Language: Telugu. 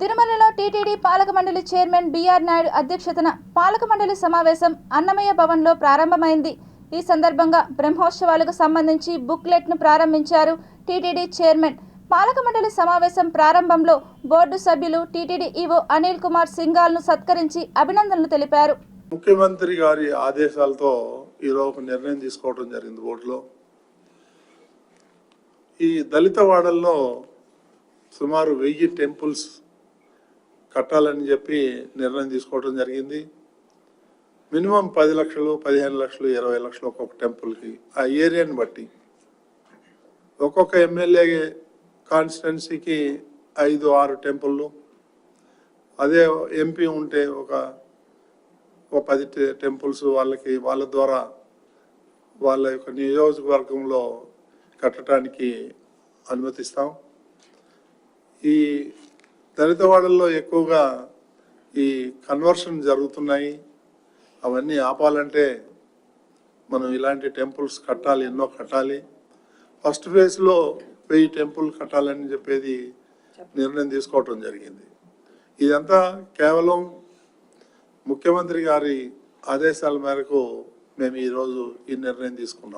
తిరుమలలో టీటీడీ పాలక మండలి చైర్మన్ బీఆర్ నాయుడు అధ్యక్షతన పాలక మండలి సమావేశం అన్నమయ్య భవన్లో ప్రారంభమైంది. ఈ సందర్భంగా బ్రహ్మోత్సవాలకు సంబంధించి బుక్లెట్ను ప్రారంభించారు టీటీడీ చైర్మన్. పాలక మండలి సమావేశం ప్రారంభంలో బోర్డు సభ్యులు టీటీడీ ఈవో అనిల్ కుమార్ సింగాల్ను సత్కరించి అభినందనలు తెలిపారు. ముఖ్యమంత్రి గారి ఆదేశాలతో ఈరోజు ఒక నిర్ణయం తీసుకోవడం జరిగింది బోర్డులో. ఈ దళిత వాడల్లో సుమారు వెయ్యి టెంపుల్స్ కట్టాలని చెప్పి నిర్ణయం తీసుకోవడం జరిగింది. మినిమం పది లక్షలు పదిహేను లక్షలు ఇరవై లక్షలు ఒక్కొక్క టెంపుల్కి. ఆ ఏరియాని బట్టి. ఒక్కొక్క ఎమ్మెల్యే కాన్స్టిట్యున్సీకి ఐదు ఆరు టెంపుళ్ళు అదే ఎంపీ ఉంటే ఒక ఒక పది టె- టెంపుల్స్ వాళ్ళకి వాళ్ళ ద్వారా వాళ్ళ యొక్క నియోజకవర్గంలో కట్టడానికి అనుమతిస్తాం. ఈ దళిత వాళ్ళల్లో ఎక్కువగా ఈ కన్వర్షన్ జరుగుతున్నాయి. అవన్నీ ఆపాలంటే మనం ఇలాంటి టెంపుల్స్ కట్టాలి ఎన్నో కట్టాలి. ఫస్ట్ ఫేజ్లో వెయ్యి టెంపుల్ కట్టాలని చెప్పేది నిర్ణయం తీసుకోవటం జరిగింది. ఇదంతా కేవలం ముఖ్యమంత్రి గారి ఆదేశాల మేరకు మేము ఈరోజు ఈ నిర్ణయం తీసుకున్నాం.